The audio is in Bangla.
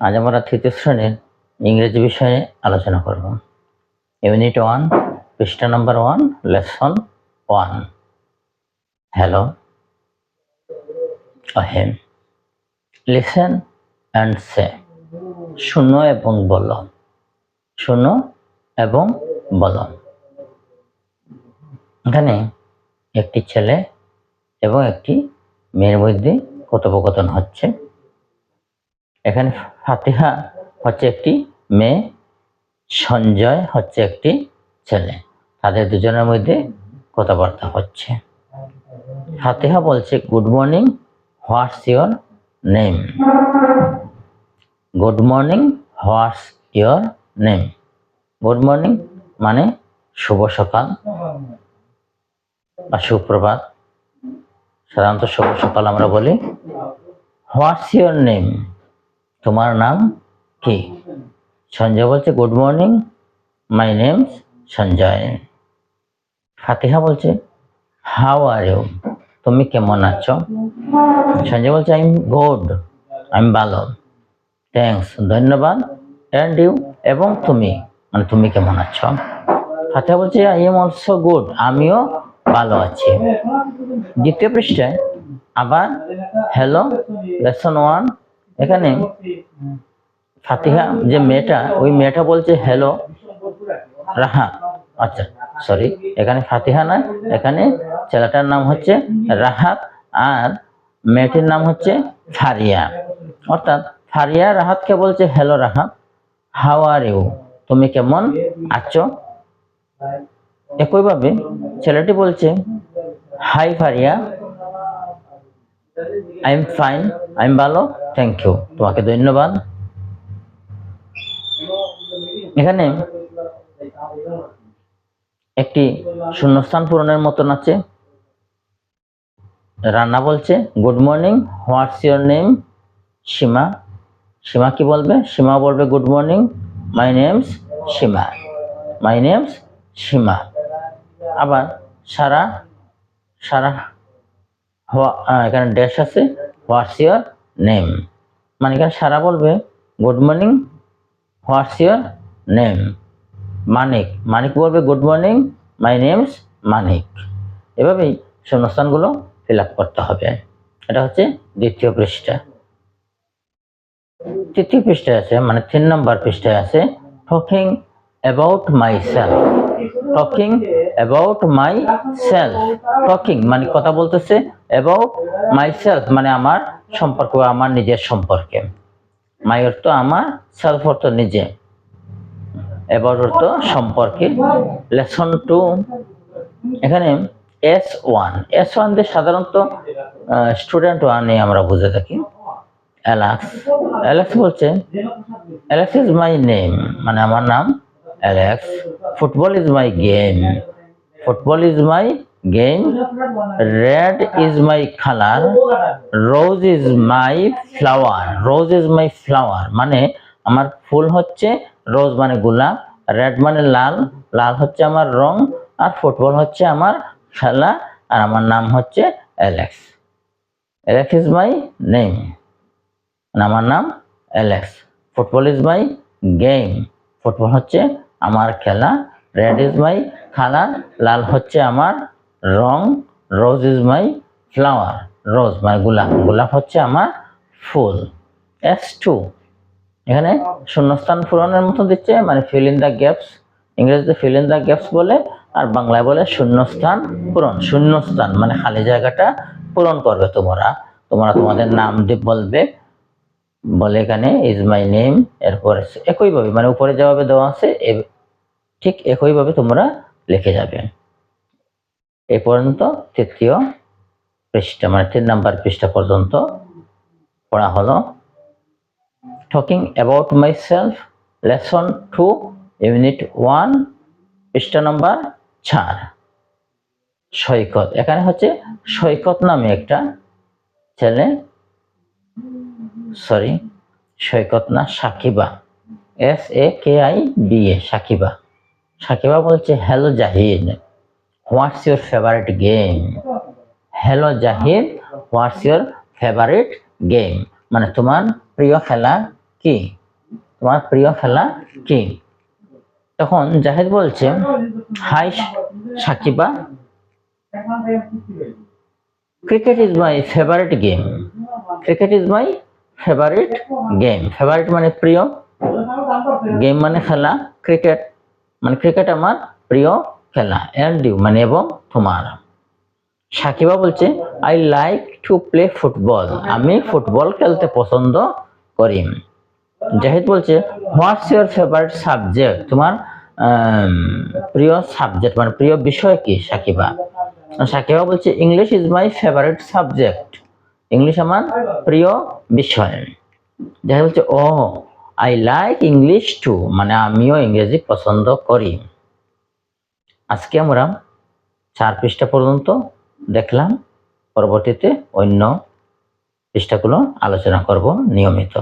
আজ আমরা তৃতীয় শ্রেণির ইংরেজি বিষয়ে আলোচনা করব। ইউনিট ওয়ান পৃষ্ঠা নম্বর ওয়ান লেসন ওয়ান হ্যালো হেম লিসেন অ্যান্ড সে শূন্য এবং বলো। শূন্য এবং বলো। এখানে একটি ছেলে এবং একটি মেয়ের মধ্যে কথোপকথন হচ্ছে। এখানে ফাতিহা হচ্ছে একটি মেয়ে, সঞ্জয় হচ্ছে একটি ছেলে। তাদের দুজনের মধ্যে কথাবার্তা হচ্ছে। ফাতিহা বলছে, good morning, what's your name? Good morning, what's your name? Good morning মানে শুভ সকাল বা সুপ্রভাত। সাধারণত শুভ সকাল আমরা বলি, হোয়াটস ইয়োর নেম? তোমার নাম কি? সঞ্জয় বলছে good morning my name Sanjay. Fatiha বলছে হাউ আর ইউ তুমি কেমন আছো? সঞ্জয় বলছে আই এম গুড আমি ভালো। থ্যাঙ্কস ধন্যবাদ। অ্যান্ড ইউ এবং তুমি? মানে তুমি কেমন আছো? ফাতিহা বলছে আই এম অলসো গুড আমিও ভালো আছি। দ্বিতীয় পৃষ্ঠায় আবার হ্যালো লেসন ওয়ান এখানে ফাতিহা যে মেয়েটা, ওই মেয়েটা বলছে হ্যালো রাহা আচ্ছা সরি এখানে ফাতিহা না এখানে ছেলেটার নাম হচ্ছে রাহাত আর মেয়েটির নাম হচ্ছে ফারিয়া। অর্থাৎ ফারিয়া রাহাতকে বলছে hello Rahat how are you তুমি কেমন আছো? একইভাবে ছেলেটি বলছে hi Faria I am fine I am ভালো. থ্যাংক ইউ তোমাকে ধন্যবাদ। এখানে একটি শূন্যস্থান পূরণের মতন আছে। রান্না বলছে good morning what's your name Seema. Seema কি বলবে? সীমা বলবে good morning my name's Seema. My name's Seema. আবার সারা সারা এখানে ড্যাশ আছে হোয়াটস ইয়োর নেম মানে এখানে সারা বলবে good morning what's your name Manik Manik বলবে good morning my name's Manik. এভাবেই শূন্যস্থানগুলো ফিল আপ করতে হবে। এটা হচ্ছে দ্বিতীয় পৃষ্ঠা। তৃতীয় পৃষ্ঠায় আছে মানে তিন নম্বর পৃষ্ঠায় আছে talking about myself talking about myself talking মানে কথা বলতেছে অ্যাবাউট মাই সেলফ মানে আমার সম্পর্ক আমার নিজের সম্পর্কে। মাই অর্থ আমার সেলফ অর্থ নিজে। অ্যাবাউট অর্থ সম্পর্কে। লেসন টু এখানে এস ওয়ান এস ওয়ান দিয়ে সাধারণত স্টুডেন্ট ওয়ানে আমরা বুঝে থাকি। অ্যালাক্স অ্যালেক্স বলছে অ্যালেক্স ইজ মাই নেম মানে আমার নাম Alex football is my game football is my game red is my colour rose is my flower rose is my flower মানে আমার ফুল হচ্ছে রোজ মানে গোলাপ রেড মানে লাল লাল হচ্ছে আমার রং, আর ফুটবল হচ্ছে আমার খেলা, আর আমার নাম হচ্ছে Alex Alex is my name আমার নাম Alex football is my game football হচ্ছে আমার খেলা রেড ইজ মাই কালার লাল হচ্ছে আমার রং রোজ ইজ মাই ফ্লাওয়ার রোজ মানে গোলাপ গোলাপ হচ্ছে আমার ফুল এস টু এখানে শূন্যস্থান পূরণের মতো দিচ্ছে মানে ফিল ইন দ্য গ্যাপস ইংরেজিতে ফিল ইন দ্য গ্যাপস বলে, আর বাংলায় বলে শূন্যস্থান পূরণ, শূন্যস্থান মানে খালি জায়গাটা পূরণ করবে তোমরা তোমরা তোমাদের নাম দিয়ে বলবে বলে এখানে ইজ মাই নেম এরপরে একইভাবে মানে উপরে যেভাবে দেওয়া আছে ঠিক একইভাবে তোমরা লিখে যাবে। এই পর্যন্ত তৃতীয় পৃষ্ঠা মানে তিন নাম্বার পৃষ্ঠা পর্যন্ত পড়া হলো। Talking about myself lesson two unit one পৃষ্ঠা নম্বর চার। সৈকত, এখানে হচ্ছে সৈকত নামে একটা ছেলে সরি সৈকত না Sakiba. S A K I B A Sakiba. Sakiba বলছে hello Zahid. What's your favourite game hello Zahid what's your favourite game মানে তোমার প্রিয় খেলা কি? তোমার প্রিয় খেলা কি? তখন জাহিদ বলছে hi Sakiba. Cricket is my favourite game cricket is my favourite game favourite মানে প্রিয় গেম মানে খেলা ক্রিকেট মানে ক্রিকেট আমার প্রিয় খেলা অ্যান্ড ইউ মানে এবং তোমার। সাকিবা বলছে I like to play football আমি ফুটবল খেলতে পছন্দ করি। জাহিদ বলছে হোয়াটস ইউর ফেভারিট সাবজেক্ট তোমার প্রিয় সাবজেক্ট মানে প্রিয় বিষয় কি, সাকিবা? সাকিবা বলছে English is my favourite subject English আমার প্রিয় বিষয়। দেখা বলছে ও আই লাইক ইংলিশ টু মানে আমিও ইংরেজি পছন্দ করি। আজকে আমরা চার পৃষ্ঠা পর্যন্ত দেখলাম। পরবর্তীতে অন্য পৃষ্ঠাগুলো আলোচনা করব নিয়মিত।